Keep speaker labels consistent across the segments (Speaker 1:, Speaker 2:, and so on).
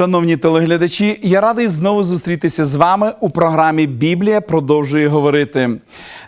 Speaker 1: Шановні телеглядачі, я радий знову зустрітися з вами у програмі Біблія продовжує говорити.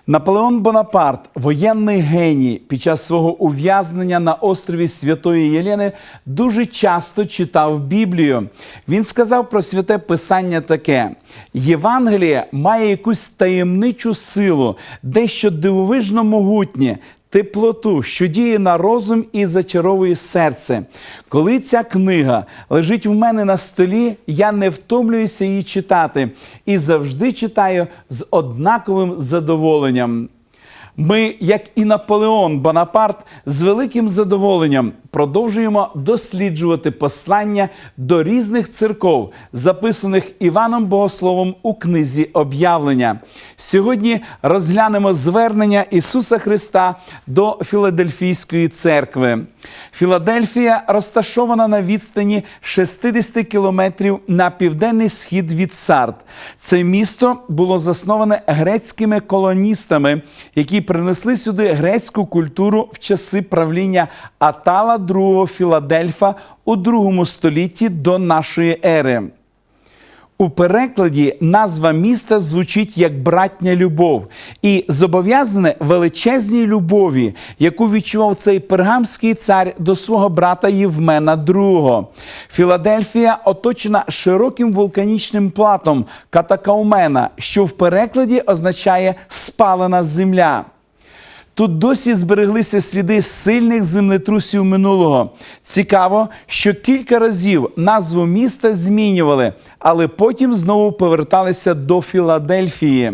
Speaker 1: Наполеон Бонапарт, воєнний геній, під час свого ув'язнення на острові Святої Єлени дуже часто читав Біблію. Він сказав про святе писання таке: Євангеліє має якусь таємничу силу, дещо дивовижно могутнє теплоту, що діє на розум і зачаровує серце. Коли ця книга лежить в мене на столі, я не втомлююся її читати і завжди читаю з однаковим задоволенням. Ми, як і Наполеон Бонапарт, з великим задоволенням продовжуємо досліджувати послання до різних церков, записаних Іваном Богословом у книзі об'явлення. Сьогодні розглянемо звернення Ісуса Христа до Філадельфійської церкви. Філадельфія розташована на відстані 60 кілометрів на південний схід від Сард. Це місто було засноване грецькими колоністами, які принесли сюди грецьку культуру в часи правління Атала II Філадельфа у другому столітті до нашої ери. У перекладі назва міста звучить як братня любов і зобов'язане величезній любові, яку відчував цей пергамський цар до свого брата Євмена II. Філадельфія оточена широким вулканічним платом Катакаумена, що в перекладі означає спалена земля. Тут досі збереглися сліди сильних землетрусів минулого. Цікаво, що кілька разів назву міста змінювали, але потім знову поверталися до Філадельфії.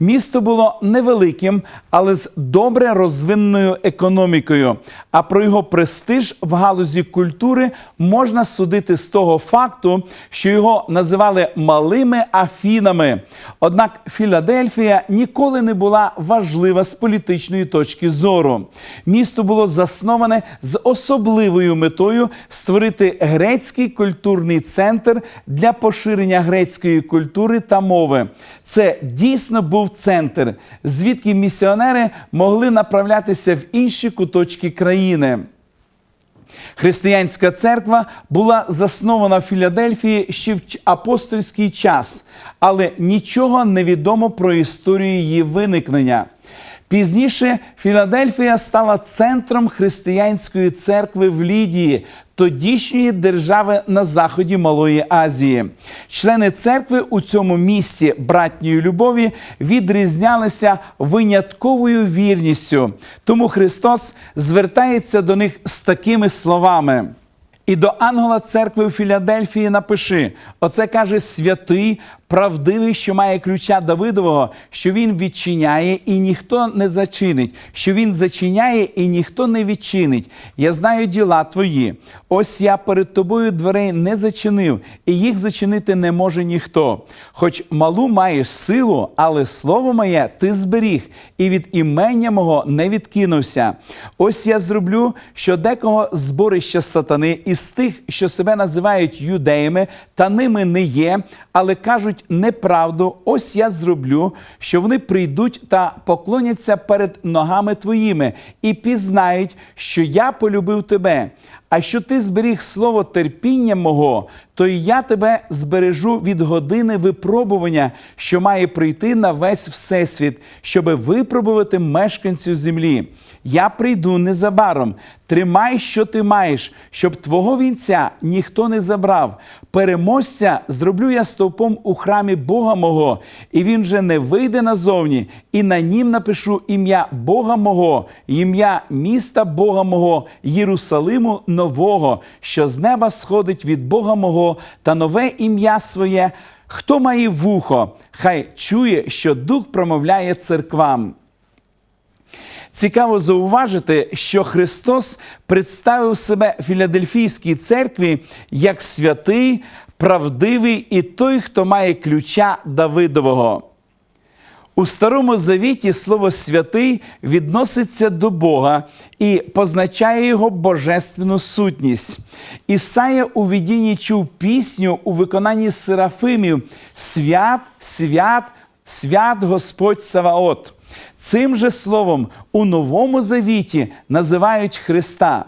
Speaker 1: Місто було невеликим, але з добре розвиненою економікою. А про його престиж в галузі культури можна судити з того факту, що його називали малими Афінами. Однак Філадельфія ніколи не була важлива з політичної точки зору. Місто було засноване з особливою метою створити грецький культурний центр для поширення грецької культури та мови. Це дійсно був центр, звідки місіонери могли направлятися в інші куточки країни. Християнська церква була заснована в Філадельфії ще в апостольський час, але нічого не відомо про історію її виникнення. Пізніше Філадельфія стала центром християнської церкви в Лідії, тодішньої держави на заході Малої Азії. Члени церкви у цьому місці братньої любові відрізнялися винятковою вірністю. Тому Христос звертається до них з такими словами. І до ангела церкви у Філадельфії напиши: оце каже святий, правдивий, що має ключа Давидового, що він відчиняє і ніхто не зачинить, що він зачиняє і ніхто не відчинить. Я знаю діла твої. Ось я перед тобою дверей не зачинив, і їх зачинити не може ніхто. Хоч малу маєш силу, але слово моє ти зберіг, і від імення мого не відкинувся. Ось я зроблю, що декого зборища сатани із тих, що себе називають юдеями, та ними не є, але кажуть неправду. Ось я зроблю, що вони прийдуть та поклоняться перед ногами твоїми і пізнають, що я полюбив тебе. А що ти зберіг слово терпіння мого, то і я тебе збережу від години випробування, що має прийти на весь всесвіт, щоби випробувати мешканців землі. Я прийду незабаром. Тримай, що ти маєш, щоб твого вінця ніхто не забрав. Переможця зроблю я стовпом у храмі Бога мого, і він вже не вийде назовні, і на нім напишу ім'я Бога мого, ім'я міста Бога мого, Єрусалиму нового, що з неба сходить від Бога мого, та нове ім'я своє. Хто має вухо, хай чує, що дух промовляє церквам. Цікаво зауважити, що Христос представив себе Філадельфійській церкві як святий, правдивий і той, хто має ключа Давидового. У Старому Завіті слово святий відноситься до Бога і позначає його божественну сутність. Ісая у видінні чув пісню у виконанні серафимів Свят, свят, свят Господь Саваот. Цим же словом у Новому Завіті називають Христа.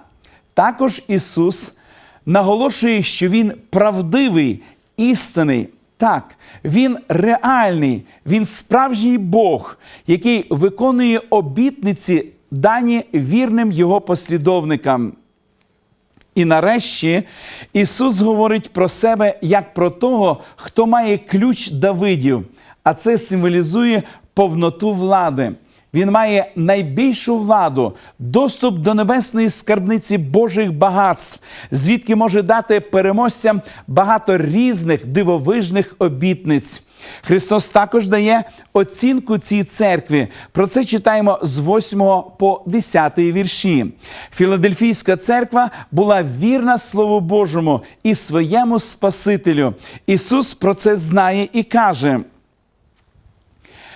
Speaker 1: Також Ісус наголошує, що він правдивий, істинний. Так, він реальний, він справжній Бог, який виконує обітниці, дані вірним його послідовникам. І нарешті Ісус говорить про себе як про того, хто має ключ Давидів, а це символізує повноту влади. Він має найбільшу владу, доступ до небесної скарбниці Божих багатств, звідки може дати переможцям багато різних дивовижних обітниць. Христос також дає оцінку цій церкві. Про це читаємо з 8 по 10 вірші. Філадельфійська церква була вірна Слову Божому і своєму Спасителю. Ісус про це знає і каже.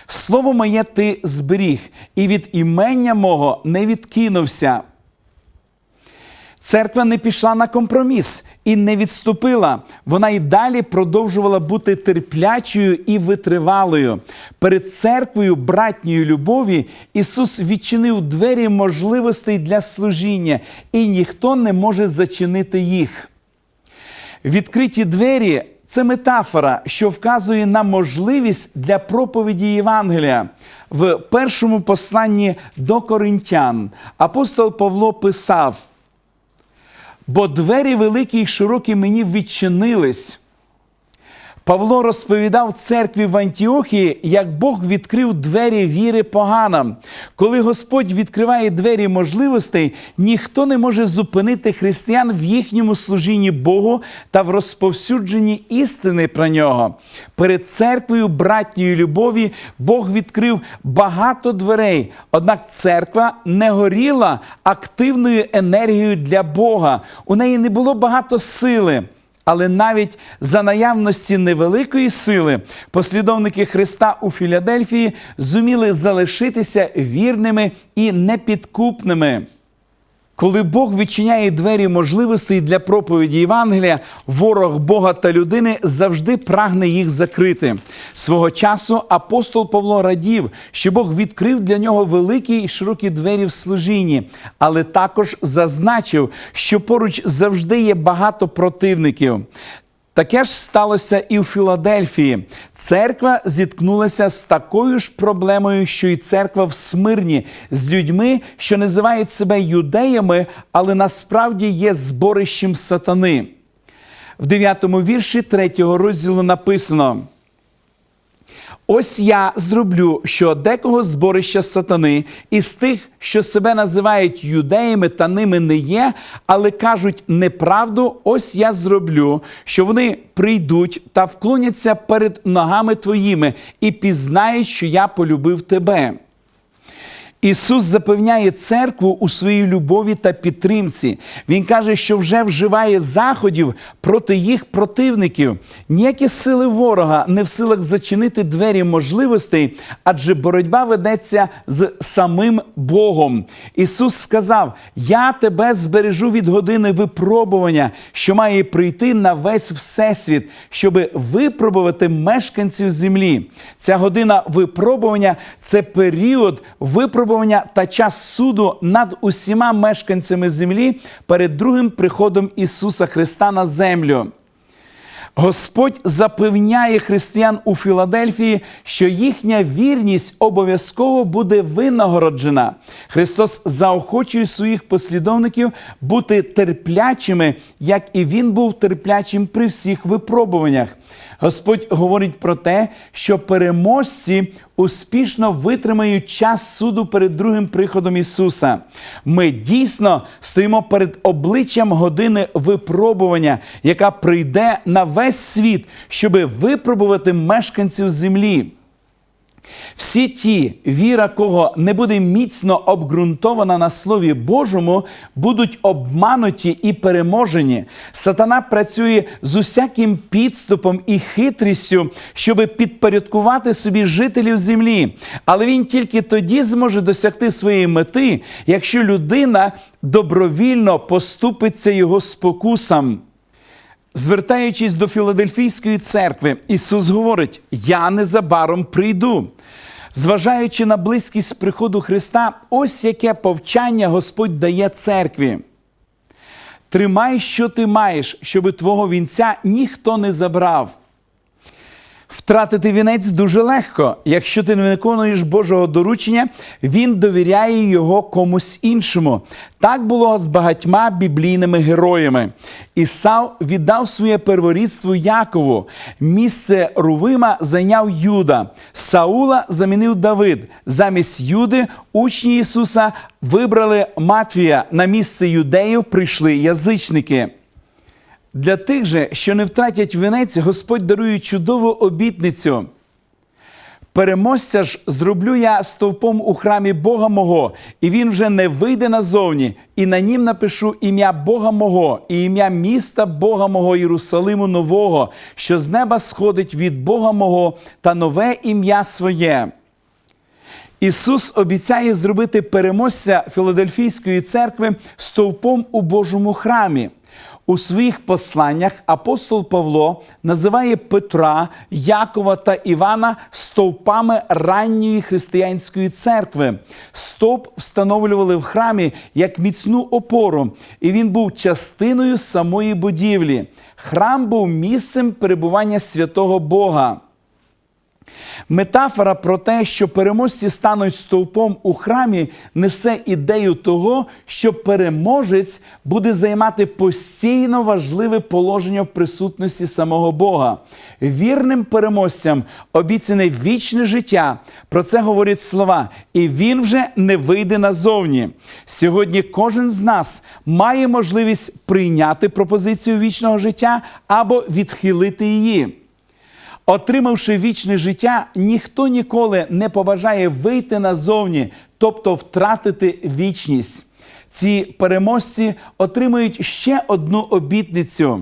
Speaker 1: Слово моє ти зберіг, і від імення мого не відкинувся. Церква не пішла на компроміс і не відступила. Вона й далі продовжувала бути терплячою і витривалою. Перед церквою братньої любові Ісус відчинив двері можливостей для служіння, і ніхто не може зачинити їх. Відкриті двері це метафора, що вказує на можливість для проповіді Євангелія. В першому посланні до коринтян апостол Павло писав: бо двері великі й широкі мені відчинились. Павло розповідав церкві в Антіохії, як Бог відкрив двері віри поганам. Коли Господь відкриває двері можливостей, ніхто не може зупинити християн в їхньому служінні Богу та в розповсюдженні істини про нього. Перед церквою братньої любові Бог відкрив багато дверей. Однак церква не горіла активною енергією для Бога. У неї не було багато сили. Але навіть за наявності невеликої сили послідовники Христа у Філадельфії зуміли залишитися вірними і непідкупними. Коли Бог відчиняє двері можливостей для проповіді Євангелія, ворог Бога та людини завжди прагне їх закрити. Свого часу апостол Павло радів, що Бог відкрив для нього великі і широкі двері в служінні, але також зазначив, що поруч завжди є багато противників. Таке ж сталося і в Філадельфії. Церква зіткнулася з такою ж проблемою, що й церква в Смирні, з людьми, що називають себе юдеями, але насправді є зборищем сатани. В 9 вірші 3 розділу написано. Ось я зроблю, що декого зборища сатани із тих, що себе називають юдеями та ними не є, але кажуть неправду, ось я зроблю, що вони прийдуть та вклоняться перед ногами твоїми і пізнають, що я полюбив тебе. Ісус запевняє церкву у своїй любові та підтримці. Він каже, що вже вживає заходів проти їх противників. Ніякі сили ворога не в силах зачинити двері можливостей, адже боротьба ведеться з самим Богом. Ісус сказав: Я тебе збережу від години випробування, що має прийти на весь всесвіт, щоби випробувати мешканців землі. Ця година випробування це період випробування та час суду над усіма мешканцями землі перед другим приходом Ісуса Христа на землю. Господь запевняє християн у Філадельфії, що їхня вірність обов'язково буде винагороджена. Христос заохочує своїх послідовників бути терплячими, як і Він був терплячим при всіх випробуваннях. Господь говорить про те, що переможці успішно витримають час суду перед другим приходом Ісуса. Ми дійсно стоїмо перед обличчям години випробування, яка прийде на весь світ, щоби випробувати мешканців землі. Всі ті, віра кого не буде міцно обґрунтована на Слові Божому, будуть обмануті і переможені. Сатана працює з усяким підступом і хитрістю, щоби підпорядкувати собі жителів землі. Але він тільки тоді зможе досягти своєї мети, якщо людина добровільно поступиться його спокусам. Звертаючись до Філадельфійської церкви, Ісус говорить: Я незабаром прийду. Зважаючи на близькість приходу Христа, ось яке повчання Господь дає церкві. Тримай, що ти маєш, щоби твого вінця ніхто не забрав. Втратити вінець дуже легко. Якщо ти не виконуєш Божого доручення, він довіряє його комусь іншому. Так було з багатьма біблійними героями. Ісав віддав своє перворідство Якову. Місце Рувима зайняв Юда. Саула замінив Давид. Замість Юди учні Ісуса вибрали Матвія. На місце юдеїв прийшли язичники. Для тих же, що не втратять вінець, Господь дарує чудову обітницю. Переможця ж зроблю я стовпом у храмі Бога мого, і він вже не вийде назовні, і на нім напишу ім'я Бога мого, і ім'я міста Бога мого Єрусалиму Нового, що з неба сходить від Бога мого та нове ім'я своє. Ісус обіцяє зробити переможця Філадельфійської церкви стовпом у Божому храмі. У своїх посланнях апостол Павло називає Петра, Якова та Івана стовпами ранньої християнської церкви. Стовп встановлювали в храмі як міцну опору, і він був частиною самої будівлі. Храм був місцем перебування святого Бога. Метафора про те, що переможці стануть стовпом у храмі, несе ідею того, що переможець буде займати постійно важливе положення в присутності самого Бога. Вірним переможцям обіцяне вічне життя. Про це говорять слова, і він вже не вийде назовні. Сьогодні кожен з нас має можливість прийняти пропозицію вічного життя або відхилити її. Отримавши вічне життя, ніхто ніколи не побажає вийти назовні, тобто втратити вічність. Ці переможці отримують ще одну обітницю.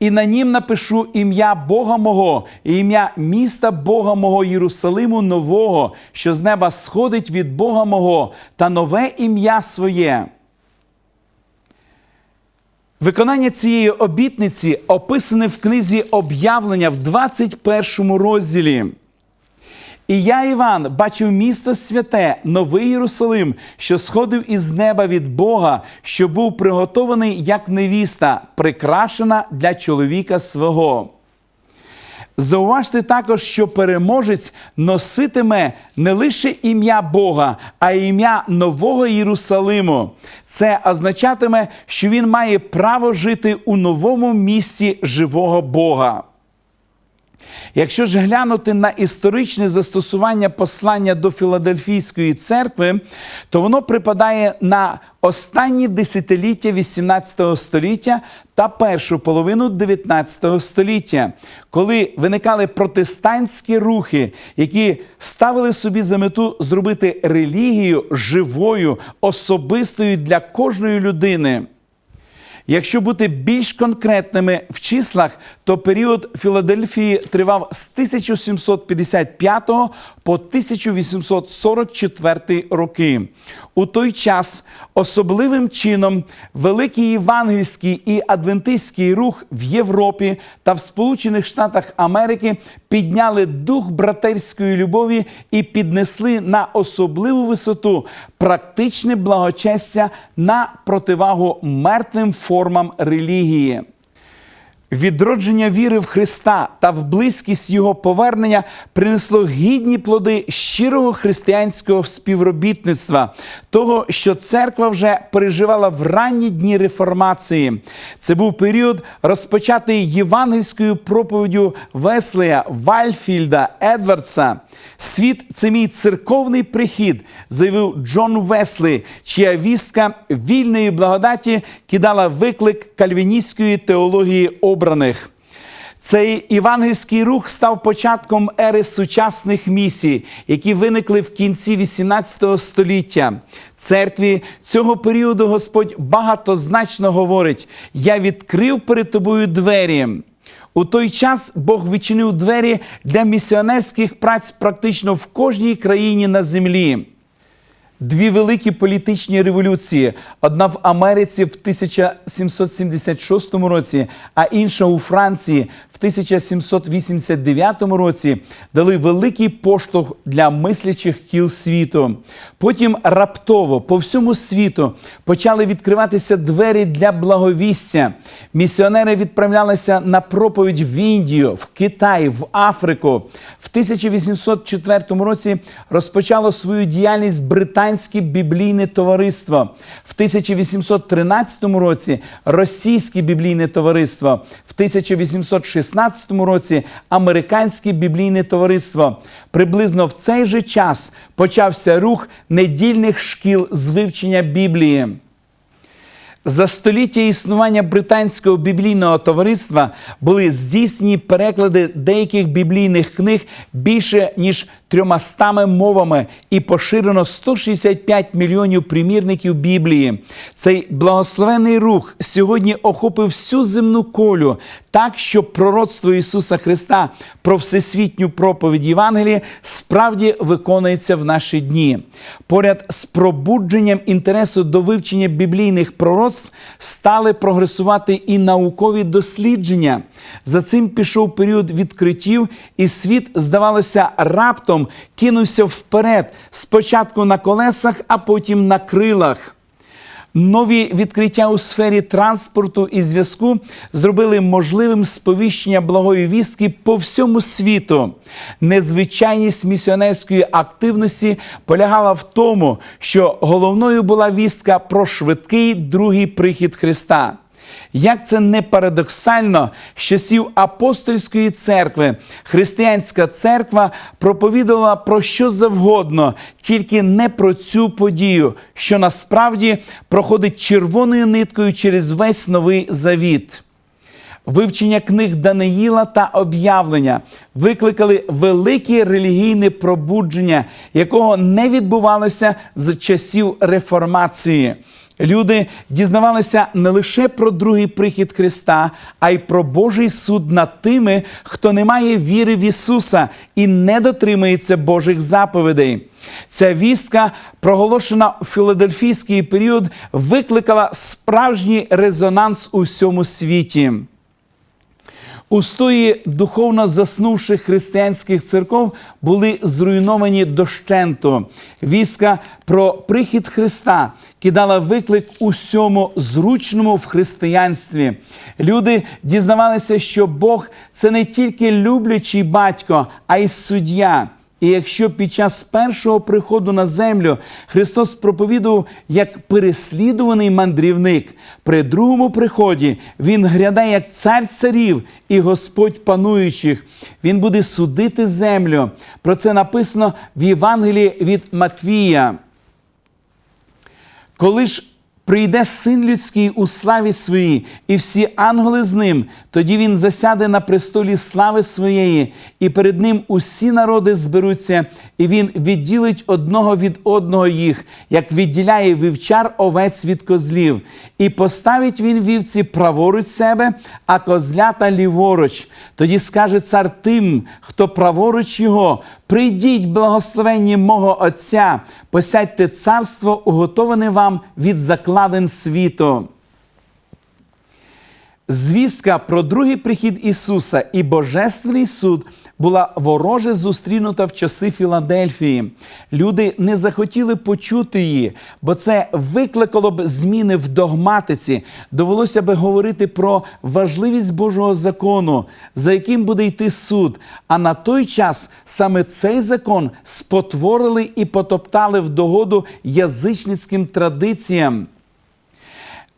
Speaker 1: І на нім напишу ім'я Бога мого, і ім'я міста Бога мого Єрусалиму Нового, що з неба сходить від Бога мого, та нове ім'я своє. Виконання цієї обітниці описане в книзі об'явлення в 21 розділі. І я, Іван, бачив місто святе, новий Єрусалим, що сходив із неба від Бога, що був приготований як невіста, прикрашена для чоловіка свого. Зауважте також, що переможець носитиме не лише ім'я Бога, а й ім'я Нового Єрусалиму. Це означатиме, що він має право жити у новому місці живого Бога. Якщо ж глянути на історичне застосування послання до Філадельфійської церкви, то воно припадає на останні десятиліття 18 століття та першу половину 19 століття, коли виникали протестантські рухи, які ставили собі за мету зробити релігію живою, особистою для кожної людини. Якщо бути більш конкретними в числах, то період Філадельфії тривав з 1755 по 1844 роки. У той час особливим чином великий євангельський і адвентистський рух в Європі та в Сполучених Штатах Америки підняли дух братерської любові і піднесли на особливу висоту практичне благочестя на противагу мертвим формам релігії. Відродження віри в Христа та в близькість Його повернення принесло гідні плоди щирого християнського співробітництва, того, що церква вже переживала в ранні дні реформації. Це був період, розпочатий євангельською проповіддю Веслея, Вальфільда, Едвардса. Світ це мій церковний прихід, заявив Джон Веслі, чия вістка вільної благодаті кидала виклик кальвіністської теології обраних. Цей євангельський рух став початком ери сучасних місій, які виникли в кінці 18 століття. Церкві цього періоду Господь багатозначно говорить: Я відкрив перед тобою двері. У той час Бог відчинив двері для місіонерських праць практично в кожній країні на землі. Дві великі політичні революції: одна в Америці в 1776 році, а інша у Франції в 1789 році дали великий поштовх для мислячих кіл світу. Потім раптово по всьому світу почали відкриватися двері для благовістя. Місіонери відправлялися на проповідь в Індію, в Китай, в Африку. В 1804 році розпочало свою діяльність британське біблійне товариство. В 1813 році російське біблійне товариство. В 1816 році американське біблійне товариство. Приблизно в цей же час почався рух недільних шкіл з вивчення Біблії. За століття існування британського біблійного товариства були здійснені переклади деяких біблійних книг більше ніж трьомастами мовами і поширено 165 мільйонів примірників Біблії. Цей благословений рух сьогодні охопив всю земну колю, так що пророцтво Ісуса Христа про всесвітню проповідь Євангелії справді виконується в наші дні. Поряд з пробудженням інтересу до вивчення біблійних пророцтв стали прогресувати і наукові дослідження. За цим пішов період відкриттів, і світ, здавалося, раптом кинувся вперед, спочатку на колесах, а потім на крилах. Нові відкриття у сфері транспорту і зв'язку зробили можливим сповіщення благої вістки по всьому світу. Незвичайність місіонерської активності полягала в тому, що головною була вістка про швидкий другий прихід Христа. Як це не парадоксально, з часів апостольської церкви християнська церква проповідувала про що завгодно, тільки не про цю подію, що насправді проходить червоною ниткою через весь новий завіт. Вивчення книг Даниїла та об'явлення викликали велике релігійне пробудження, якого не відбувалося з часів реформації. Люди дізнавалися не лише про другий прихід Христа, а й про Божий суд над тими, хто не має віри в Ісуса і не дотримується Божих заповідей. Ця вістка, проголошена у філадельфійський період, викликала справжній резонанс у всьому світі. Устої духовно заснувших християнських церков були зруйновані дощенто. Вістка про прихід Христа кидала виклик усьому зручному в християнстві. Люди дізнавалися, що Бог це не тільки люблячий батько, а й суддя. І якщо під час першого приходу на землю Христос проповідував як переслідуваний мандрівник, при другому приході Він гряде як цар царів і Господь пануючих. Він буде судити землю. Про це написано в Євангелії від Матвія. Коли ж прийде син людський у славі своїй, і всі ангели з ним, тоді він засяде на престолі слави своєї, і перед ним усі народи зберуться, і він відділить одного від одного їх, як відділяє вівчар овець від козлів, і поставить він вівці праворуч себе, а козлята ліворуч. Тоді скаже цар тим, хто праворуч його. Прийдіть, благословенні мого Отця, посядьте царство, уготоване вам від закладин світу. Звістка про другий прихід Ісуса і Божественний суд була вороже зустрінута в часи Філадельфії. Люди не захотіли почути її, бо це викликало б зміни в догматиці. Довелося би говорити про важливість Божого закону, за яким буде йти суд. А на той час саме цей закон спотворили і потоптали в догоду язичницьким традиціям.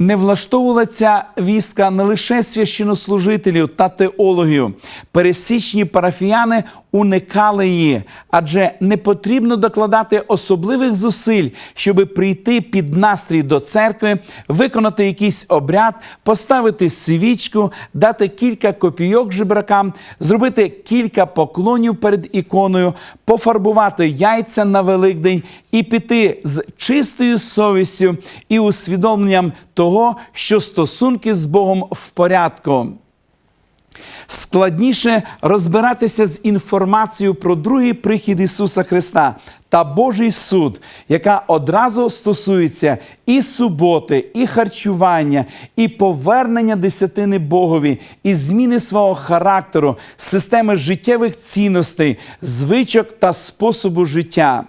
Speaker 1: Не влаштовувала ця вістка не лише священнослужителів та теологів. Пересічні парафіяни уникали її, адже не потрібно докладати особливих зусиль, щоб прийти під настрій до церкви, виконати якийсь обряд, поставити свічку, дати кілька копійок жебракам, зробити кілька поклонів перед іконою, пофарбувати яйця на Великдень і піти з чистою совістю і усвідомленням того, що стосунки з Богом в порядку. Складніше розбиратися з інформацією про другий прихід Ісуса Христа та Божий суд, яка одразу стосується і суботи, і харчування, і повернення десятини Богові, і зміни свого характеру, системи життєвих цінностей, звичок та способу життя.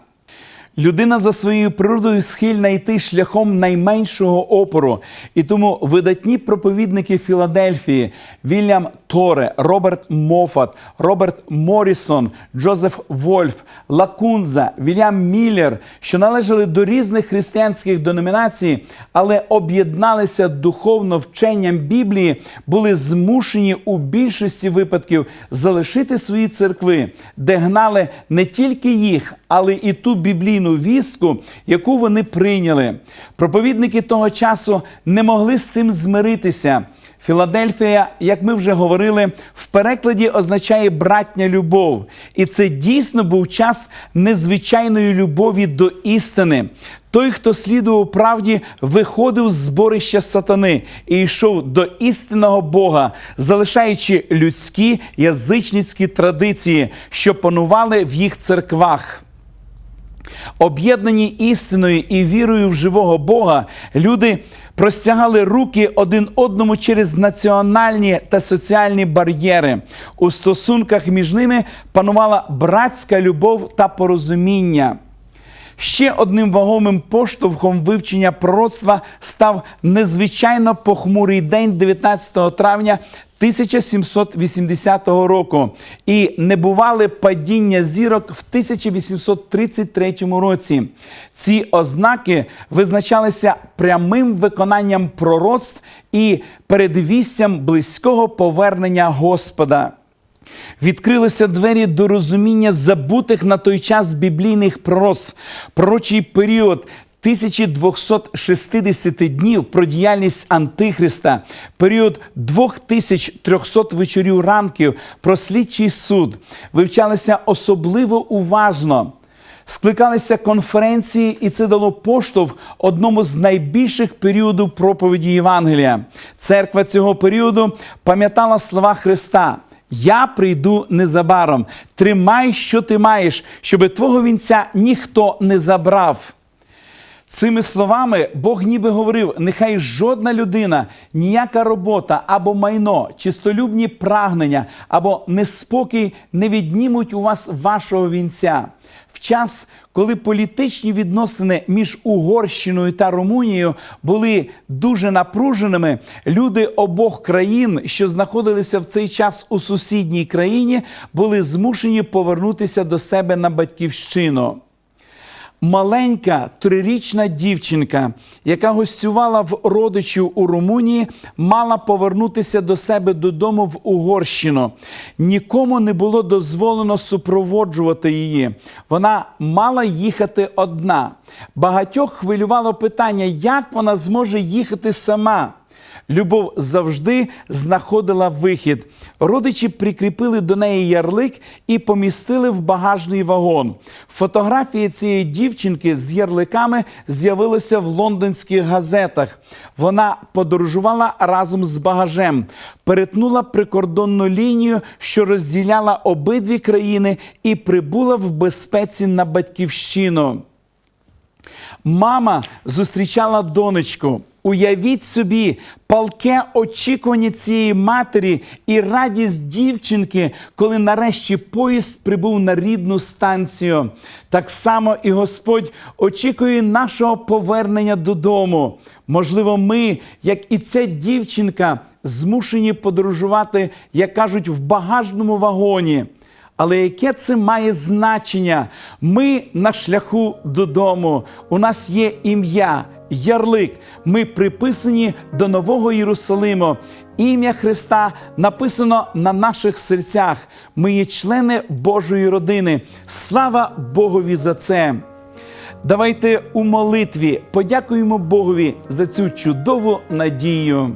Speaker 1: Людина за своєю природою схильна йти шляхом найменшого опору. І тому видатні проповідники Філадельфії Вільям Торе, Роберт Мофат, Роберт Морісон, Джозеф Вольф, Лакунза, Вільям Міллер, що належали до різних християнських деномінацій, але об'єдналися духовно вченням Біблії, були змушені у більшості випадків залишити свої церкви, де гнали не тільки їх, але і ту біблійну вістку, яку вони прийняли. Проповідники того часу не могли з цим змиритися. Філадельфія, як ми вже говорили, в перекладі означає братня любов. І це дійсно був час незвичайної любові до істини. Той, хто слідував правді, виходив з зборища сатани і йшов до істинного Бога, залишаючи людські язичницькі традиції, що панували в їх церквах. Об'єднані істиною і вірою в живого Бога, люди простягали руки один одному через національні та соціальні бар'єри. У стосунках між ними панувала братська любов та порозуміння. Ще одним вагомим поштовхом вивчення пророцтва став незвичайно похмурий день 19 травня 1780 року і небувале падіння зірок в 1833 році. Ці ознаки визначалися прямим виконанням пророцтв і передвістям близького повернення Господа. Відкрилися двері до розуміння забутих на той час біблійних пророцтв. Пророчий період 1260 днів про діяльність Антихриста, період 2300 вечорів ранків про слідчий суд вивчалися особливо уважно. Скликалися конференції, і це дало поштовх одному з найбільших періодів проповіді Євангелія. Церква цього періоду пам'ятала слова Христа. Я прийду незабаром. Тримай, що ти маєш, щоби твого вінця ніхто не забрав. Цими словами Бог ніби говорив: нехай жодна людина, ніяка робота або майно, чистолюбні прагнення або неспокій не віднімуть у вас вашого вінця. Час, коли політичні відносини між Угорщиною та Румунією були дуже напруженими, люди обох країн, що знаходилися в цей час у сусідній країні, були змушені повернутися до себе на батьківщину. Маленька трирічна дівчинка, яка гостювала в родичів у Румунії, мала повернутися до себе додому в Угорщину. Нікому не було дозволено супроводжувати її. Вона мала їхати одна. Багатьох хвилювало питання, як вона зможе їхати сама. Любов завжди знаходила вихід. Родичі прикріпили до неї ярлик і помістили в багажний вагон. Фотографії цієї дівчинки з ярликами з'явилися в лондонських газетах. Вона подорожувала разом з багажем, перетнула прикордонну лінію, що розділяла обидві країни, і прибула в безпеці на батьківщину. Мама зустрічала донечку. Уявіть собі, палке очікування цієї матері і радість дівчинки, коли нарешті поїзд прибув на рідну станцію. Так само і Господь очікує нашого повернення додому. Можливо, ми, як і ця дівчинка, змушені подорожувати, як кажуть, в багажному вагоні. Але яке це має значення? Ми на шляху додому. У нас є ім'я, ярлик. Ми приписані до Нового Єрусалиму. Ім'я Христа написано на наших серцях. Ми є члени Божої родини. Слава Богові за це! Давайте у молитві подякуємо Богові за цю чудову надію.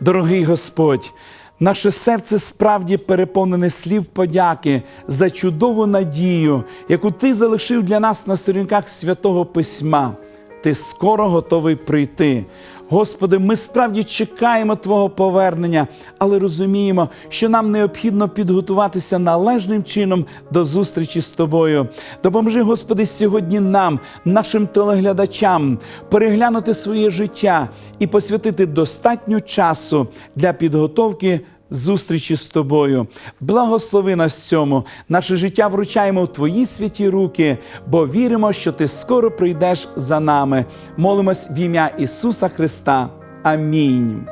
Speaker 1: Дорогий Господь, наше серце справді переповнене слів подяки за чудову надію, яку ти залишив для нас на сторінках святого письма. Ти скоро готовий прийти. Господи, ми справді чекаємо Твого повернення, але розуміємо, що нам необхідно підготуватися належним чином до зустрічі з Тобою. Допоможи, Господи, сьогодні нам, нашим телеглядачам, переглянути своє життя і посвятити достатньо часу для підготовки зустрічі з тобою. Благослови нас цьому. Наше життя вручаємо в Твої святі руки, бо віримо, що Ти скоро прийдеш за нами. Молимось в ім'я Ісуса Христа. Амінь.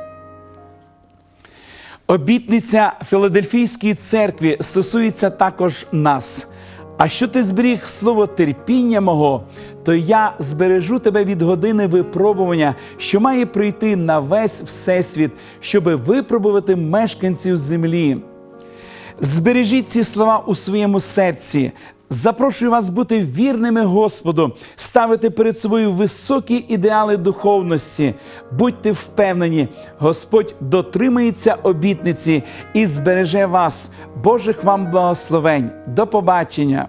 Speaker 1: Обітниця Філадельфійської церкві стосується також нас. А що ти зберіг слово терпіння мого, то я збережу тебе від години випробування, що має прийти на весь всесвіт, щоби випробувати мешканців землі. Збережіть ці слова у своєму серці. Запрошую вас бути вірними Господу, ставити перед собою високі ідеали духовності. Будьте впевнені, Господь дотримається обітниці і збереже вас. Божих вам благословень. До побачення!